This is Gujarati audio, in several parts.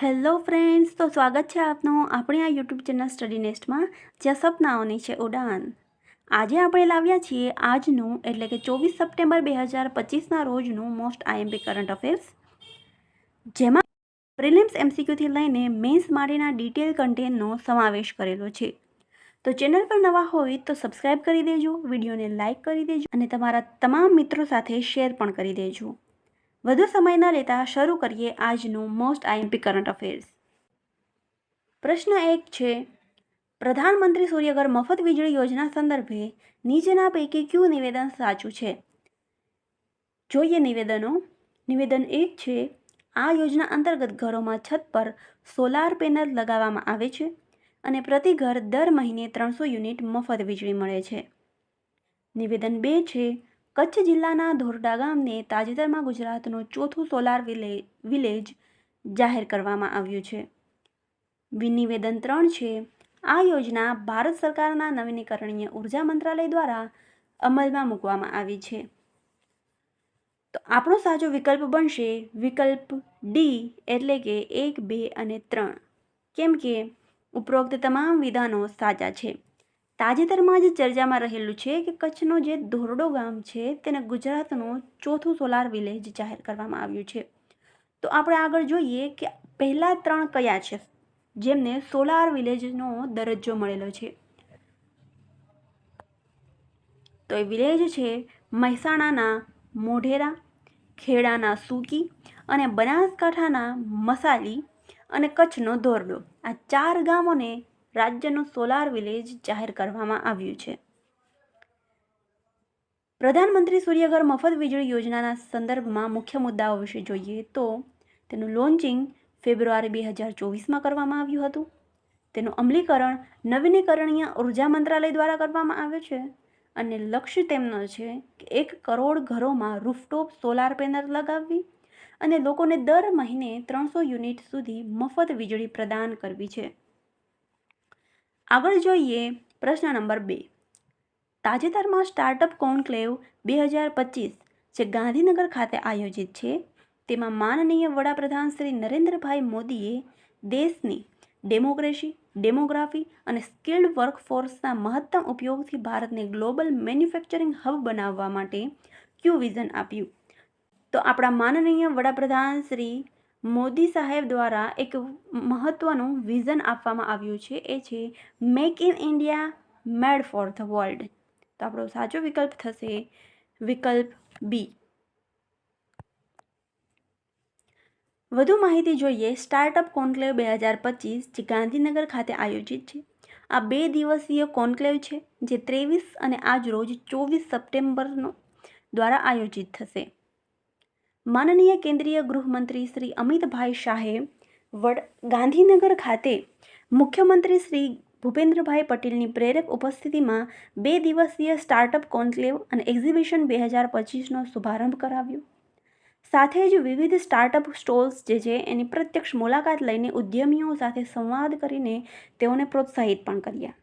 હેલો ફ્રેન્ડ્સ, તો સ્વાગત છે આપનું આપણી આ યુટ્યુબ ચેનલ સ્ટડી નેસ્ટમાં, જ્યાં સપનાઓની છે ઉડાન. આજે આપણે લાવ્યા છીએ આજનું, એટલે કે ચોવીસ સપ્ટેમ્બર બે હજાર પચીસના રોજનું મોસ્ટ આઈએમપી કરંટ અફેર્સ. જેમાં પ્રિલિમ્સ એમસીક્યુથી લઈને મેન્સ માટેના ડિટેલ કન્ટેન્ટનો સમાવેશ કરેલો છે. તો ચેનલ પર નવા હોય તો સબસ્ક્રાઈબ કરી દેજો, વિડીયોને લાઇક કરી દેજો, અને તમારા તમામ મિત્રો સાથે શેર પણ કરી દેજો. વધુ સમય ન લેતા શરૂ કરીએ આજનું મોસ્ટ આઈએમપી કરંટ અફેર્સ પ્રશ્ન એક છે, પ્રધાનમંત્રી સૂર્યઘર મફત વીજળી યોજના સંદર્ભે નીચેના પૈકી કયું નિવેદન સાચું છે? જોઈએ નિવેદનો. નિવેદન એક છે, આ યોજના અંતર્ગત ઘરોમાં છત પર સોલાર પેનલ લગાવવામાં આવે છે અને પ્રતિ ઘર દર મહિને ત્રણસો યુનિટ મફત વીજળી મળે છે. નિવેદન બે છે કચ્છ જિલ્લાના ધોરડા ગામને તાજેતરમાં ગુજરાતનું ચોથું સોલાર વિલે, વિલેજ જાહેર કરવામાં આવ્યું છે. વિનિવેદન ત્રણ છે. આ યોજના ભારત સરકારના નવીનીકરણીય ઊર્જા મંત્રાલય દ્વારા અમલમાં મૂકવામાં આવી છે. તો આપણો સાચો વિકલ્પ બનશે વિકલ્પ ડી એટલે કે એક, બે અને ત્રણ. કેમ કે ઉપરોક્ત તમામ વિધાનો સાચા છે. તાજેતરમાં જ ચર્ચામાં રહેલું છે કે કચ્છનો જે ધોરડો ગામ છે તેને ગુજરાતનું ચોથું સોલાર વિલેજ જાહેર કરવામાં આવ્યું છે. તો આપણે આગળ જોઈએ કે પહેલાં ત્રણ કયા છે, જેમને સોલાર વિલેજનો દરજ્જો મળેલો છે. તો એ વિલેજ છે મહેસાણાના મોઢેરા, ખેડાના સુકી અને બનાસકાંઠાના મસાલી અને કચ્છનો ધોરડો. આ ચાર ગામોને રાજ્યનું સોલાર વિલેજ જાહેર કરવામાં આવ્યું છે. પ્રધાનમંત્રી સૂર્યઘર મફત વીજળી યોજનાના સંદર્ભમાં મુખ્ય મુદ્દાઓ વિશે જોઈએ તો તેનું લોન્ચિંગ ફેબ્રુઆરી બે હજાર ચોવીસમાં કરવામાં આવ્યું હતું. તેનું અમલીકરણ નવીનીકરણીય ઊર્જા મંત્રાલય દ્વારા કરવામાં આવ્યું છે અને લક્ષ્ય તેમનો છે કે એક કરોડ ઘરોમાં રૂફટોપ સોલાર પેનલ લગાવવી અને લોકોને દર મહિને ત્રણસો યુનિટ સુધી મફત વીજળી પ્રદાન કરવી છે. આગળ જોઈએ પ્રશ્ન નંબર બે. તાજેતરમાં સ્ટાર્ટઅપ કોન્ક્લેવ બે હજાર પચીસ જે ગાંધીનગર ખાતે આયોજિત છે, તેમાં માનનીય વડાપ્રધાન શ્રી નરેન્દ્રભાઈ મોદીએ દેશની ડેમોક્રેસી, ડેમોગ્રાફી અને સ્કિલ્ડ વર્કફોર્સના મહત્તમ ઉપયોગથી ભારતને ગ્લોબલ મેન્યુફેક્ચરિંગ હબ બનાવવા માટે ક્યુ વિઝન આપ્યું. તો આપણા માનનીય વડાપ્રધાન શ્રી મોદી સાહેબ દ્વારા એક મહત્ત્વનું વિઝન આપવામાં આવ્યું છે, એ છે make in India made for the world તો આપણો સાચો વિકલ્પ થશે વિકલ્પ બી વધુ માહિતી જોઈએ, સ્ટાર્ટઅપ કોન્ક્લેવ બે હજાર પચીસ જે ગાંધીનગર ખાતે આયોજિત છે. આ બે દિવસીય કોન્ક્લેવ છે, જે ત્રેવીસ અને આજ રોજ ચોવીસ સપ્ટેમ્બરનો દ્વારા આયોજિત થશે. માનનીય કેન્દ્રીય ગૃહમંત્રી શ્રી અમિતભાઈ શાહે વડ ગાંધીનગર ખાતે મુખ્યમંત્રી શ્રી ભૂપેન્દ્રભાઈ પટેલની પ્રેરક ઉપસ્થિતિમાં બે દિવસીય સ્ટાર્ટઅપ કોન્ક્લેવ અને એક્ઝિબિશન બે હજાર પચીસનો શુભારંભ કરાવ્યો. સાથે જ વિવિધ સ્ટાર્ટઅપ સ્ટોલ્સ જે છે એની પ્રત્યક્ષ મુલાકાત લઈને ઉદ્યમીઓ સાથે સંવાદ કરીને તેઓને પ્રોત્સાહિત પણ કર્યા.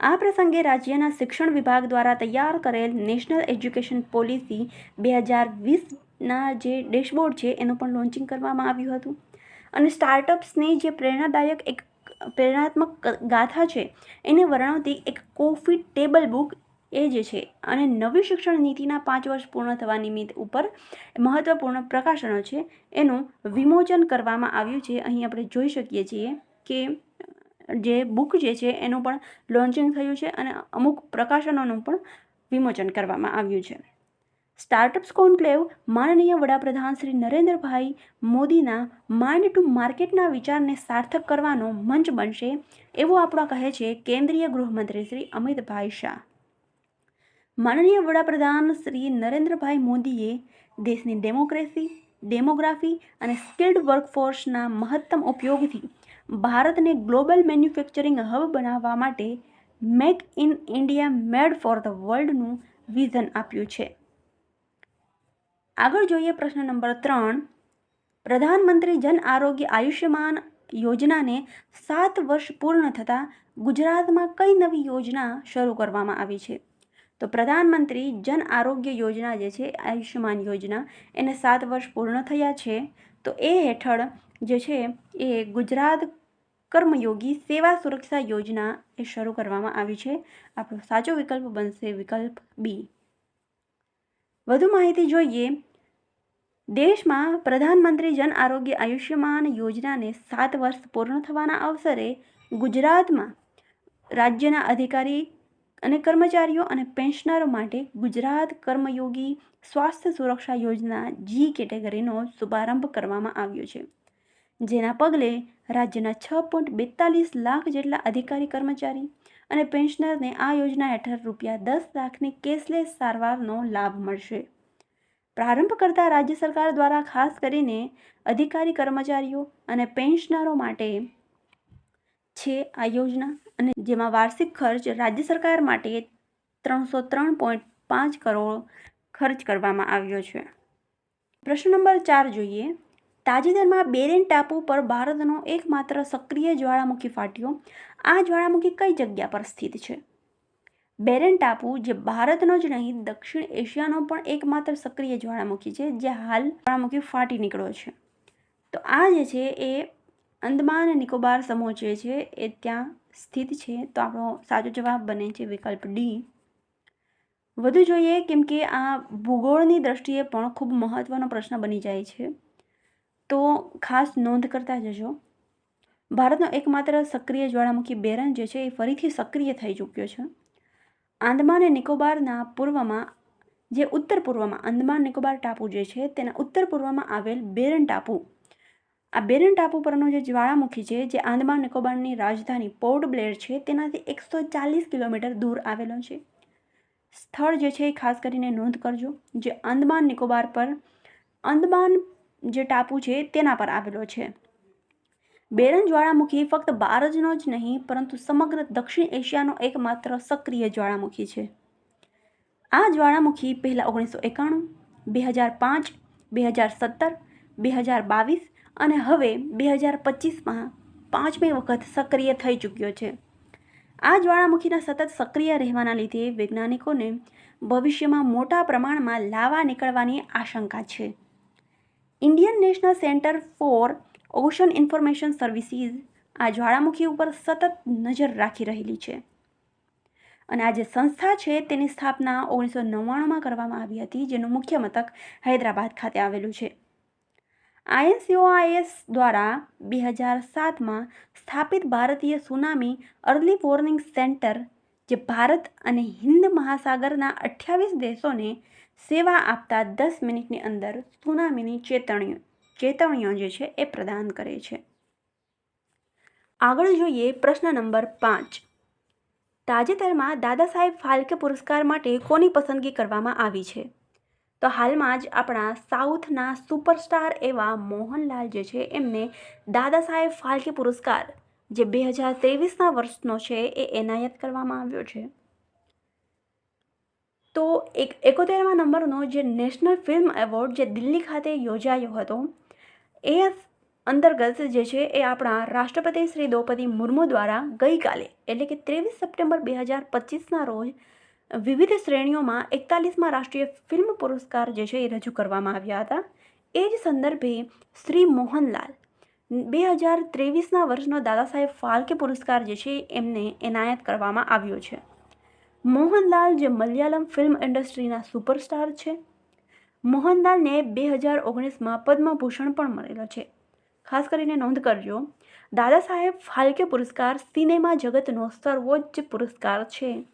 આ પ્રસંગે રાજ્યના શિક્ષણ વિભાગ દ્વારા તૈયાર કરેલ નેશનલ એજ્યુકેશન પોલિસી બે હજાર વીસના જે ડેશબોર્ડ છે, એનું પણ લોન્ચિંગ કરવામાં આવ્યું હતું. અને સ્ટાર્ટઅપ્સની જે પ્રેરણાદાયક એક પ્રેરણાત્મક ગાથા છે, એને વર્ણવતી એક કોફી ટેબલ બુક એ જે છે, અને નવી શિક્ષણ નીતિના પાંચ વર્ષ પૂર્ણ થવા નિમિત્ત ઉપર મહત્ત્વપૂર્ણ પ્રકાશનો છે, એનું વિમોચન કરવામાં આવ્યું છે. અહીં આપણે જોઈ શકીએ છીએ કે, જે બુક જે છે, એનું પણ લોન્ચિંગ થયું છે, અને અમુક પ્રકાશનોનું પણ વિમોચન કરવામાં આવ્યું છે. સ્ટાર્ટઅપ્સ કોન્ક્લેવ માનનીય વડાપ્રધાન શ્રી નરેન્દ્રભાઈ મોદીના માઇન્ડ ટુ માર્કેટના વિચારને સાર્થક કરવાનો મંચ બનશે એવું આપણો કહે છે કેન્દ્રીય ગૃહમંત્રી શ્રી અમિતભાઈ શાહ. માનનીય વડાપ્રધાન શ્રી નરેન્દ્રભાઈ મોદીએ દેશની ડેમોક્રેસી ડેમોગ્રાફી અને સ્કિલ્ડ વર્કફોર્સના મહત્તમ ઉપયોગથી ભારતને ગ્લોબલ મેન્યુફેક્ચરિંગ હબ બનાવવા માટે make in India made for the વર્લ્ડનું vision આપ્યું છે. આગળ જોઈએ પ્રશ્ન નંબર ત્રણ. પ્રધાનમંત્રી જન આરોગ્ય આયુષ્યમાન યોજનાને સાત વર્ષ પૂર્ણ થતાં ગુજરાતમાં કઈ નવી યોજના શરૂ કરવામાં આવી છે? તો પ્રધાનમંત્રી જન આરોગ્ય યોજના જે છે, આયુષ્યમાન યોજના, એને સાત વર્ષ પૂર્ણ થયા છે. તો એ હેઠળ જે છે, એ ગુજરાત કર્મયોગી સેવા સુરક્ષા યોજના એ શરૂ કરવામાં આવી છે. આપણો સાચો વિકલ્પ બનશે વિકલ્પ બી. વધુ માહિતી જોઈએ દેશમાં પ્રધાનમંત્રી જન આરોગ્ય આયુષ્યમાન યોજનાને સાત વર્ષ પૂર્ણ થવાના અવસરે ગુજરાતમાં રાજ્યના અધિકારી અને કર્મચારીઓ અને પેન્શનરો માટે ગુજરાત કર્મયોગી સ્વાસ્થ્ય સુરક્ષા યોજના જી કેટેગરીનો શુભારંભ કરવામાં આવ્યો છે. જેના પગલે રાજ્યના છ પોઈન્ટ બેતાલીસ લાખ જેટલા અધિકારી કર્મચારી અને પેન્શનરને આ યોજના હેઠળ રૂપિયા દસ લાખની કેશલેસ સારવારનો લાભ મળશે. પ્રારંભ કરતાં રાજ્ય સરકાર દ્વારા ખાસ કરીને અધિકારી કર્મચારીઓ અને પેન્શનરો માટે છે આ યોજના અને જેમાં વાર્ષિક ખર્ચ રાજ્ય સરકાર માટે ત્રણસો ત્રણ પોઈન્ટ પાંચ કરોડ ખર્ચ કરવામાં આવ્યો છે. પ્રશ્ન નંબર ચાર જોઈએ. તાજેતરમાં બેરેન ટાપુ પર ભારતનો એકમાત્ર સક્રિય જ્વાળામુખી ફાટ્યો. આ જ્વાળામુખી કઈ જગ્યા પર સ્થિત છે? બેરેન ટાપુ, જે ભારતનો જ નહીં, દક્ષિણ એશિયાનો પણ એકમાત્ર સક્રિય જ્વાળામુખી છે, જે હાલ જ્વાળામુખી ફાટી નીકળ્યો છે. તો આ જે છે એ અંદમાન નિકોબાર સમૂહ જે છે એ ત્યાં સ્થિત છે. તો આપણો સાચો જવાબ બને છે વિકલ્પ ડી વધુ જોઈએ કેમ કે આ ભૂગોળની દ્રષ્ટિએ પણ ખૂબ મહત્ત્વનો પ્રશ્ન બની જાય છે. તો ખાસ નોંધ કરતા જજો. ભારતનો એકમાત્ર સક્રિય જ્વાળામુખી બેરન જે છે એ ફરીથી સક્રિય થઈ ચૂક્યો છે. આંદમાન અને નિકોબારના પૂર્વમાં, જે ઉત્તર પૂર્વમાં આંદમાન નિકોબાર ટાપુ જે છે, તેના ઉત્તર પૂર્વમાં આવેલ બેરન ટાપુ. આ બેરન ટાપુ પરનો જે જ્વાળામુખી છે, જે આંદમાન નિકોબારની રાજધાની પોર્ટ બ્લેર છે, તેનાથી એકસો ચાલીસ કિલોમીટર દૂર આવેલો છે. સ્થળ જે છે એ ખાસ કરીને નોંધ કરજો, જે આંદમાન નિકોબાર પર અંદમાન જે ટાપુ છે, તેના પર આવેલો છે. બેરન જ્વાળામુખી ફક્ત ભારતનો જ નહીં, પરંતુ સમગ્ર દક્ષિણ એશિયાનો એકમાત્ર સક્રિય જ્વાળામુખી છે. આ જ્વાળામુખી પહેલાં ઓગણીસો એકાણું, બે હજાર પાંચ, બે હજાર સત્તર, બે હજાર બાવીસ અને હવે બે હજાર પચીસમાં પાંચમી વખત સક્રિય થઈ ચૂક્યો છે. આ જ્વાળામુખીના સતત સક્રિય રહેવાના લીધે વૈજ્ઞાનિકોને ભવિષ્યમાં મોટા પ્રમાણમાં લાવા નીકળવાની આશંકા છે. Indian National Centre for Ocean Information Services આ જ્વાળામુખી ઉપર સતત નજર રાખી રહેલી છે. અને આ જે સંસ્થા છે, તેની સ્થાપના ઓગણીસો નવ્વાણુંમાં કરવામાં આવી હતી, જેનું મુખ્ય મથક હૈદરાબાદ ખાતે આવેલું છે. આઈએનસીઓઆઈએસ દ્વારા બે હજાર સાતમાં સ્થાપિત ભારતીય સુનામી અર્લી વોર્નિંગ સેન્ટર, જે ભારત અને હિન્દ મહાસાગરના અઠ્યાવીસ દેશોને સેવા આપતા દસ મિનિટની અંદર સુનામીની ચેતવણીઓ ચેતવણીઓ જે છે એ પ્રદાન કરે છે. આગળ જોઈએ પ્રશ્ન નંબર પાંચ. તાજેતરમાં દાદા સાહેબ ફાલ્કે પુરસ્કાર માટે કોની પસંદગી કરવામાં આવી છે? તો હાલમાં જ આપણા સાઉથના સુપરસ્ટાર એવા મોહનલાલ જે છે એમને દાદા સાહેબ ફાલ્કે પુરસ્કાર, જે બે હજાર ત્રેવીસના વર્ષનો છે એ એનાયત કરવામાં આવ્યો છે. તો એક એકોતેરમા નંબરનો જે નેશનલ ફિલ્મ એવોર્ડ જે દિલ્હી ખાતે યોજાયો હતો એ અંતર્ગત જે છે એ આપણા રાષ્ટ્રપતિ શ્રી દ્રૌપદી મુર્મુ દ્વારા ગઈકાલે, એટલે કે ત્રેવીસ સપ્ટેમ્બર બે હજાર પચીસના રોજ, વિવિધ શ્રેણીઓમાં એકતાલીસમાં રાષ્ટ્રીય ફિલ્મ પુરસ્કાર જે છે એ રજૂ કરવામાં આવ્યા હતા. એ જ સંદર્ભે શ્રી મોહનલાલ બે હજાર ત્રેવીસના વર્ષનો દાદા સાહેબ ફાલ્કે પુરસ્કાર જે છે એમને એનાયત કરવામાં આવ્યો છે. મોહનલાલ જે મલયાલમ ફિલ્મ ઇન્ડસ્ટ્રીના સુપરસ્ટાર છે. મોહનલાલને બે હજાર ઓગણીસમાં પદ્મભૂષણ પણ મળેલો છે. ખાસ કરીને નોંધ કરજો, દાદા સાહેબ ફાલ્કે પુરસ્કાર સિનેમા જગતનો સર્વોચ્ચ પુરસ્કાર છે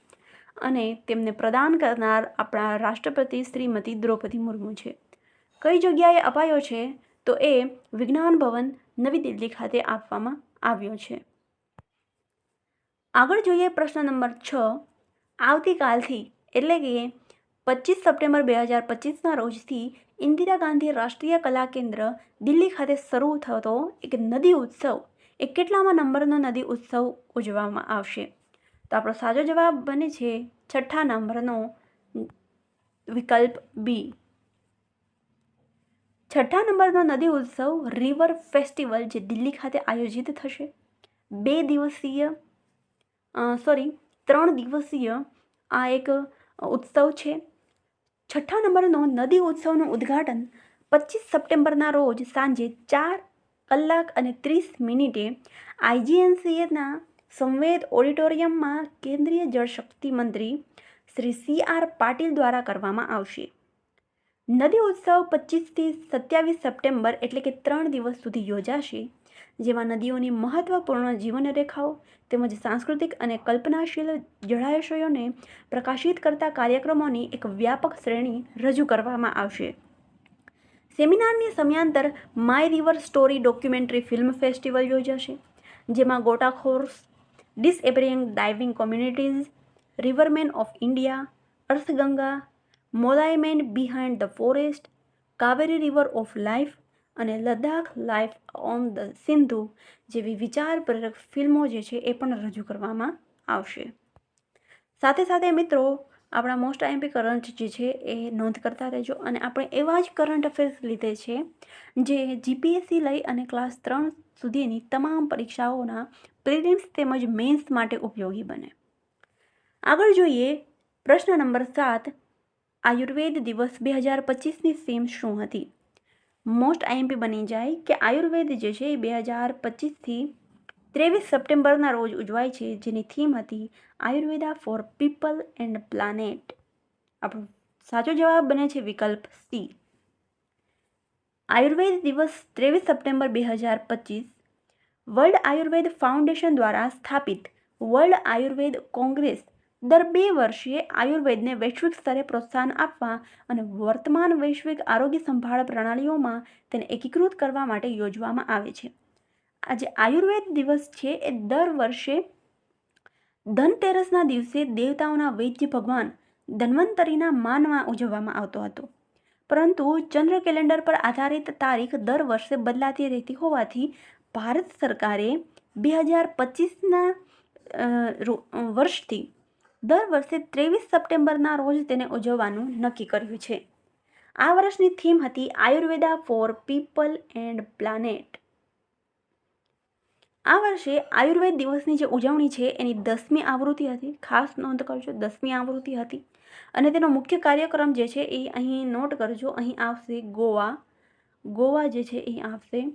અને તેમને પ્રદાન કરનાર આપણા રાષ્ટ્રપતિ શ્રીમતી દ્રૌપદી મુર્મુ છે. કઈ જગ્યાએ અપાયો છે તો એ વિજ્ઞાન ભવન નવી દિલ્હી ખાતે આપવામાં આવ્યો છે. આગળ જોઈએ પ્રશ્ન નંબર છ. આવતીકાલથી એટલે કે પચીસ સપ્ટેમ્બર બે હજાર પચીસના રોજથી ઇન્દિરા ગાંધી રાષ્ટ્રીય કલા કેન્દ્ર દિલ્હી ખાતે શરૂ થતો એક નદી ઉત્સવ, એ કેટલામાં નંબરનો નદી ઉત્સવ ઉજવવામાં આવશે? તો આપણો સાચો જવાબ બને છે છઠ્ઠા નંબરનો વિકલ્પ બી છઠ્ઠા નંબરનો નદી ઉત્સવ રિવર ફેસ્ટિવલ જે દિલ્હી ખાતે આયોજિત થશે. બે દિવસીય સોરી ત્રણ દિવસીય આ એક ઉત્સવ છે. છઠ્ઠા નંબરનો નદી ઉત્સવનું ઉદ્ઘાટન પચીસ સપ્ટેમ્બરના રોજ સાંજે ચાર કલાક અને ત્રીસ મિનિટે આઈજીએનસીએના સંવેદ ઓડિટોરિયમમાં કેન્દ્રીય જળશક્તિ મંત્રી શ્રી સી આર પાટીલ દ્વારા કરવામાં આવશે. નદી ઉત્સવ પચીસથી સત્યાવીસ સપ્ટેમ્બર એટલે કે ત્રણ દિવસ સુધી યોજાશે. જેમાં નદીઓની મહત્વપૂર્ણ જીવનરેખાઓ તેમજ સાંસ્કૃતિક અને કલ્પનાશીલ જળાશયોને પ્રકાશિત કરતા કાર્યક્રમોની એક વ્યાપક શ્રેણી રજૂ કરવામાં આવશે. સેમિનારની સમયાંતર my river story documentary film festival યોજાશે, જેમાં Gotakhors disappearing diving communities, rivermen of India, Arthganga, Molaiman behind the forest, Kaveri river of life અને Ladakh life on the Sindhu જેવી વિચારપ્રેરક ફિલ્મો જે છે એ પણ રજૂ કરવામાં આવશે. સાથે સાથે મિત્રો, આપણા મોસ્ટ આઈમ્પી કરંટ જે છે એ નોંધ કરતા રહેજો અને આપણે એવા જ કરંટ અફેર્સ લીધે છે જે જીપીએસસી લઈ અને ક્લાસ ત્રણ સુધીની તમામ પરીક્ષાઓના પ્રિલિમ્સ તેમજ મેન્સ માટે ઉપયોગી બને. આગળ જોઈએ પ્રશ્ન નંબર સાત, આયુર્વેદ દિવસ બે હજાર પચીસની થીમ શું હતી? મોસ્ટ આઈએમપી બની જાય કે આયુર્વેદ જે છે એ બે હજાર પચીસથી ત્રેવીસ સપ્ટેમ્બરના રોજ ઉજવાય છે, જેની થીમ હતી Ayurveda for people and planet. આપણો સાચો જવાબ બને છે વિકલ્પ સી. આયુર્વેદ દિવસ ત્રેવીસ સપ્ટેમ્બર બે હજાર પચીસ વર્લ્ડ આયુર્વેદ ફાઉન્ડેશન દ્વારા સ્થાપિત વર્લ્ડ આયુર્વેદ કોંગ્રેસ દર બે વર્ષે આયુર્વેદને વૈશ્વિક સ્તરે પ્રોત્સાહન આપવા અને વર્તમાન વૈશ્વિક આરોગ્ય સંભાળ પ્રણાલીઓમાં તેને એકીકૃત કરવા માટે યોજવામાં આવે છે. આજે આયુર્વેદ દિવસ છે એ દર વર્ષે ધનતેરસના દિવસે દેવતાઓના વૈદ્ય ભગવાન ધન્વંતરીના માનમાં ઉજવવામાં આવતો હતો. પરંતુ ચંદ્ર કેલેન્ડર પર આધારિત તારીખ દર વર્ષે બદલાતી રહેતી હોવાથી ભારત સરકારે બે હજાર પચીસના વર્ષથી દર વર્ષે ત્રેવીસ સપ્ટેમ્બરના રોજ તેને ઉજવવાનું નક્કી કર્યું છે. આ વર્ષની થીમ હતી Ayurveda for people and planet. આ વર્ષે આયુર્વેદ દિવસની જે ઉજવણી છે એની દસમી આવૃત્તિ હતી. ખાસ નોંધ કરજો, દસમી આવૃત્તિ હતી. અને તેનો મુખ્ય કાર્યક્રમ જે છે એ અહીં નોટ કરજો, અહીં આવશે ગોવા. ગોવા જે છે એ આવશે.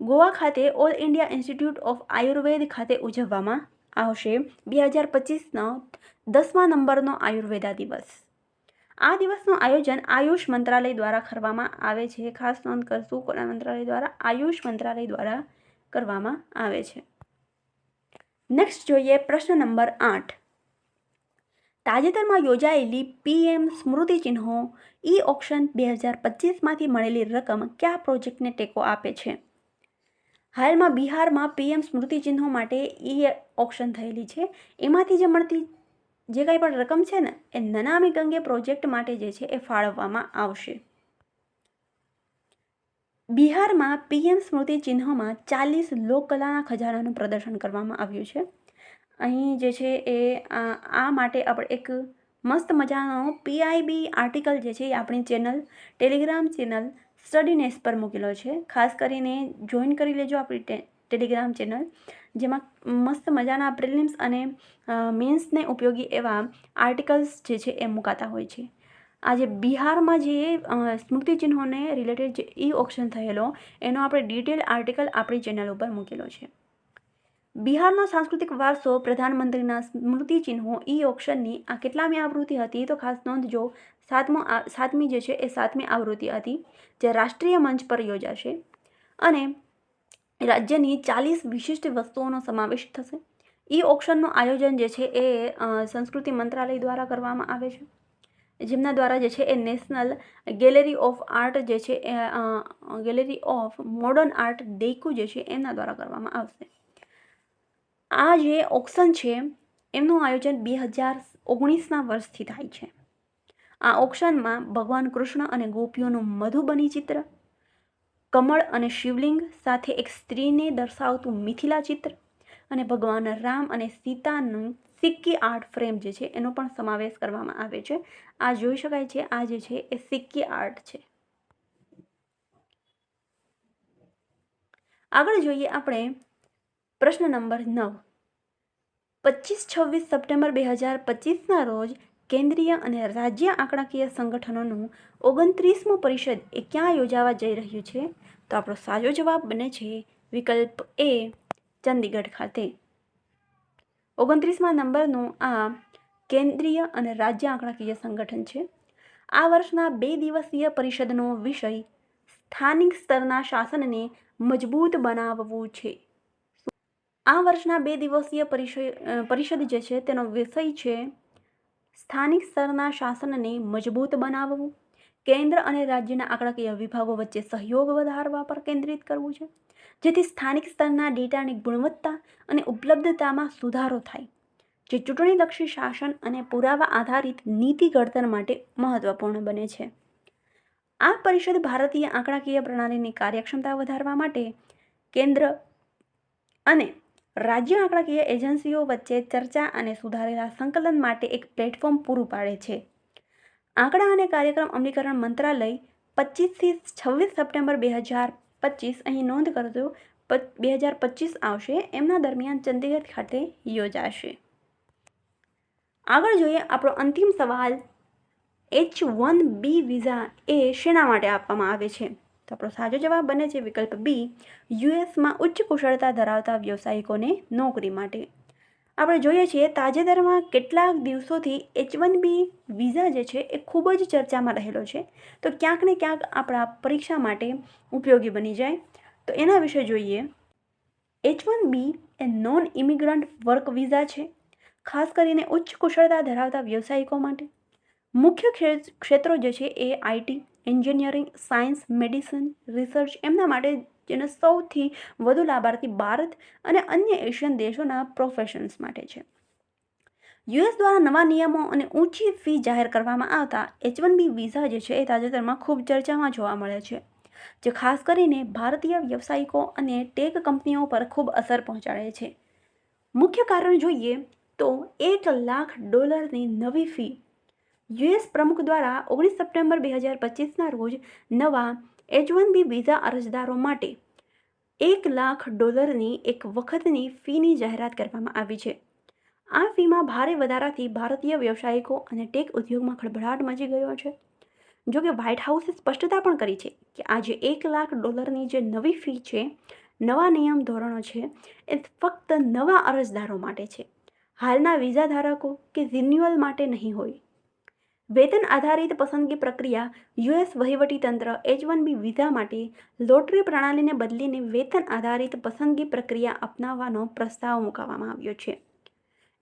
ગોવા ખાતે All India Institute of Ayurveda ખાતે ઉજવવામાં આવશે બે હજાર પચીસનો દસમા નંબરનો આયુર્વેદા દિવસ. આ દિવસનું આયોજન આયુષ મંત્રાલય દ્વારા કરવામાં આવે છે. ખાસ નોંધ કરશું, કોના મંત્રાલય દ્વારા? આયુષ મંત્રાલય દ્વારા કરવામાં આવે છે. નેક્સ્ટ જોઈએ પ્રશ્ન નંબર આઠ. તાજેતરમાં યોજાયેલી પીએમ સ્મૃતિ ચિહ્નો ઈ ઓક્શન બે હજાર પચીસમાંથી મળેલી રકમ કયા પ્રોજેક્ટને ટેકો આપે છે? હાલમાં બિહારમાં પીએમ સ્મૃતિચિહ્નો માટે ઈ ઓક્શન થયેલી છે. એમાંથી જે મળતી જે કંઈ પણ રકમ છે ને, એ નનામી ગંગે પ્રોજેક્ટ માટે જે છે એ ફાળવવામાં આવશે. બિહારમાં પીએમ સ્મૃતિ ચિહ્નમાં ચાલીસ લોકકલાના ખજાનાનું પ્રદર્શન કરવામાં આવ્યું છે. અહીં જે છે એ આ માટે આપણે એક મસ્ત મજાનો પીઆઈબી આર્ટિકલ જે છે એ આપણી ચેનલ ટેલિગ્રામ ચેનલ સ્ટડીનેસ પર મૂકેલો છે. ખાસ કરીને જોઈન કરી લેજો આપણી ટેલિગ્રામ ચેનલ, જેમાં મસ્ત મજાના પ્રિલિમ્સ અને મેન્સને ઉપયોગી એવા આર્ટિકલ્સ જે છે એ મુકાતા હોય છે. આજે બિહારમાં જે સ્મૃતિચિહ્નોને રિલેટેડ જે ઈ ઓપ્શન થયેલો, એનો આપણે ડિટેલ આર્ટિકલ આપણી ચેનલ ઉપર મૂકેલો છે. બિહારનો સાંસ્કૃતિક વારસો પ્રધાનમંત્રીના સ્મૃતિચિહ્નો ઈ ઓપ્શનની આ કેટલામી આવૃત્તિ હતી તો ખાસ નોંધજો. સાતમો સાતમી જે છે એ સાતમી આવૃત્તિ હતી, જે રાષ્ટ્રીય મંચ પર યોજાશે અને રાજ્યની ચાલીસ વિશિષ્ટ વસ્તુઓનો સમાવેશ થશે. ઈ ઓક્શનનું આયોજન જે છે એ સંસ્કૃતિ મંત્રાલય દ્વારા કરવામાં આવે છે. જેમના દ્વારા જે છે એ નેશનલ ગેલેરી ઓફ આર્ટ જે છે એ ગેલેરી ઓફ મોડર્ન આર્ટ ડેકુ જે છે એમના દ્વારા કરવામાં આવશે. આ જે ઓક્શન છે, એમનું આયોજન બે હજાર ઓગણીસના વર્ષથી થાય છે. આ ઓક્શનમાં ભગવાન કૃષ્ણ અને ગોપીઓનું મધુબની ચિત્ર, કમળ અને શિવલિંગ સાથે એક સ્ત્રીને દર્શાવતું મિથિલા ચિત્ર અને ભગવાન રામ અને સીતાનું સિક્કી આર્ટ ફ્રેમ જે છે એનો પણ સમાવેશ કરવામાં આવે છે. આ જોઈ શકાય છે, આ જે છે એ સિક્કી આર્ટ છે. આગળ જોઈએ આપણે પ્રશ્ન નંબર નવ. પચીસ છવ્વીસ સપ્ટેમ્બર બે હજાર પચીસના રોજ કેન્દ્રીય અને રાજ્ય આંકડાકીય સંગઠનોનું ઓગણત્રીસમું પરિષદ એ ક્યાં યોજાવા જઈ રહ્યું છે? તો આપણો સાચો જવાબ બને છે વિકલ્પ એ ચંદીગઢ ખાતે. ઓગણત્રીસમાં નંબરનું આ કેન્દ્રીય અને રાજ્ય આંકડાકીય સંગઠન છે. આ વર્ષના બે દિવસીય પરિષદનો વિષય સ્થાનિક સ્તરના શાસનને મજબૂત બનાવવું છે. આ વર્ષના બે દિવસીય પરિષદ પરિષદ જે છે તેનો વિષય છે સ્થાનિક સ્તરના શાસનને મજબૂત બનાવવું, કેન્દ્ર અને રાજ્યના આંકડાકીય વિભાગો વચ્ચે સહયોગ વધારવા પર કેન્દ્રિત કરવું છે, જેથી સ્થાનિક સ્તરના ડેટાની ગુણવત્તા અને ઉપલબ્ધતામાં સુધારો થાય, જે ચૂંટણીલક્ષી શાસન અને પુરાવા આધારિત નીતિ ઘડતર માટે મહત્વપૂર્ણ બને છે. આ પરિષદ ભારતીય આંકડાકીય પ્રણાલીની કાર્યક્ષમતા વધારવા માટે કેન્દ્ર અને રાજ્ય આંકડાકીય એજન્સીઓ વચ્ચે ચર્ચા અને સુધારેલા સંકલન માટે એક પ્લેટફોર્મ પૂરું પાડે છે. આંકડા અને કાર્યક્રમ અમલીકરણ મંત્રાલય પચીસથી છવ્વીસ સપ્ટેમ્બર બે હજાર પચીસ અહીં નોંધ કરજો બે હજાર પચીસ આવશે, એમના દરમિયાન ચંદીગઢ ખાતે યોજાશે. આગળ જોઈએ આપણો અંતિમ સવાલ. એચ વન બી વિઝા એ શેના માટે આપવામાં આવે છે? તો આપણો સાચો જવાબ બને છે વિકલ્પ બી યુએસમાં ઉચ્ચ કુશળતા ધરાવતા વ્યવસાયિકોને નોકરી માટે. આપણે જોઈએ છીએ તાજેતરમાં કેટલાક દિવસોથી એચ વન બી વિઝા જે છે એ ખૂબ જ ચર્ચામાં રહેલો છે. તો ક્યાંક ને ક્યાંક આપણા પરીક્ષા માટે ઉપયોગી બની જાય. તો એના વિશે જોઈએ. એચ વન બી એ નોન ઇમિગ્રન્ટ વર્ક વિઝા છે, ખાસ કરીને ઉચ્ચ કુશળતા ધરાવતા વ્યવસાયિકો માટે. મુખ્ય ક્ષેત્રો જે છે એ IT engineering, science, medicine, research એમના માટે જેને સૌથી વધુ લાભાર્થી ભારત અને અન્ય એશિયન દેશોના પ્રોફેશન્સ માટે છે. યુએસ દ્વારા નવા નિયમો અને ઊંચી ફી જાહેર કરવામાં આવતા એચ વન બી વિઝા જે છે એ તાજેતરમાં ખૂબ ચર્ચામાં જોવા મળે છે, જે ખાસ કરીને ભારતીય વ્યવસાયિકો અને ટેક કંપનીઓ પર ખૂબ અસર પહોંચાડે છે. મુખ્ય કારણ જોઈએ તો એક લાખ ડોલરની નવી ફી યુએસ પ્રમુખ દ્વારા ઓગણીસ સપ્ટેમ્બર બે હજાર પચીસના રોજ નવા એચ વન બી વિઝા અરજદારો માટે એક લાખ ડોલરની એક વખતની ફીની જાહેરાત કરવામાં આવી છે. આ ફીમાં ભારે વધારાથી ભારતીય વ્યવસાયિકો અને ટેક ઉદ્યોગમાં ખળભળાટ મચી ગયો છે. જો કે વ્હાઇટ હાઉસે સ્પષ્ટતા પણ કરી છે કે આ જે એક લાખ ડોલરની જે નવી ફી છે, નવા નિયમ ધોરણો છે, એ ફક્ત નવા અરજદારો માટે છે. હાલના વિઝા ધારકો કે રિન્યુઅલ માટે નહીં હોય. વેતન આધારિત પસંદગી પ્રક્રિયા યુએસ વહીવટીતંત્ર એચ વન બી વિઝા માટે લોટરી પ્રણાલીને બદલીને વેતન આધારિત પસંદગી પ્રક્રિયા અપનાવવાનો પ્રસ્તાવ મુકાવવામાં આવ્યો છે.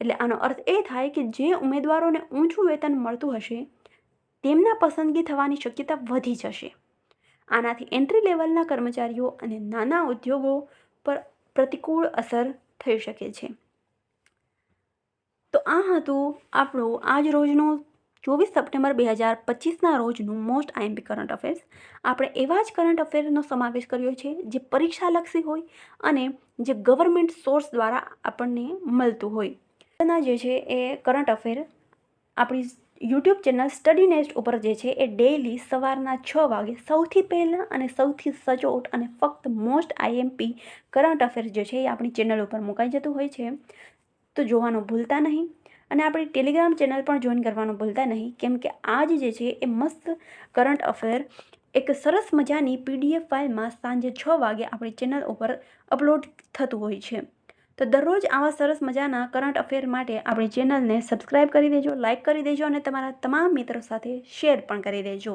એટલે આનો અર્થ એ થાય કે જે ઉમેદવારોને ઊંચું વેતન મળતું હશે, તેમના પસંદગી થવાની શક્યતા વધી જશે. આનાથી એન્ટ્રી લેવલના કર્મચારીઓ અને નાના ઉદ્યોગો પર પ્રતિકૂળ અસર થઈ શકે છે. તો આ હતું આપણું આજ રોજનું ચોવીસ સપ્ટેમ્બર બે હજાર પચીસના રોજનું મોસ્ટ આઈએમપી કરંટ અફેર્સ. આપણે એવા જ કરંટ અફેર્સનો સમાવેશ કર્યો છે, જે પરીક્ષાલક્ષી હોય અને જે ગવર્મેન્ટ સોર્સ દ્વારા આપણને મળતું હોય. એના જે છે એ કરંટ અફેર આપણી યુટ્યુબ ચેનલ સ્ટડી નેસ્ટ ઉપર જે છે એ ડેઈલી સવારના છ વાગે સૌથી પહેલાં અને સૌથી સચોટ અને ફક્ત મોસ્ટ આઈએમપી કરંટ અફેર જે છે એ આપણી ચેનલ ઉપર મુકાઈ જતું હોય છે. તો જોવાનું ભૂલતા નહીં. અને આપણી ટેલિગ્રામ ચેનલ પણ જોઈન કરવાનું ભૂલતા નહીં, કેમ કે આજ જે છે એ મસ્ત કરંટ અફેર એક સરસ મજાની પીડીએફ ફાઇલમાં સાંજે છ વાગે આપણી ચેનલ ઉપર અપલોડ થતું હોય છે. તો દરરોજ આવા સરસ મજાના કરંટ અફેર માટે આપણી ચેનલને સબસ્ક્રાઈબ કરી દેજો લાઇક કરી દેજો અને તમારા તમામ મિત્રો સાથે શેર પણ કરી દેજો.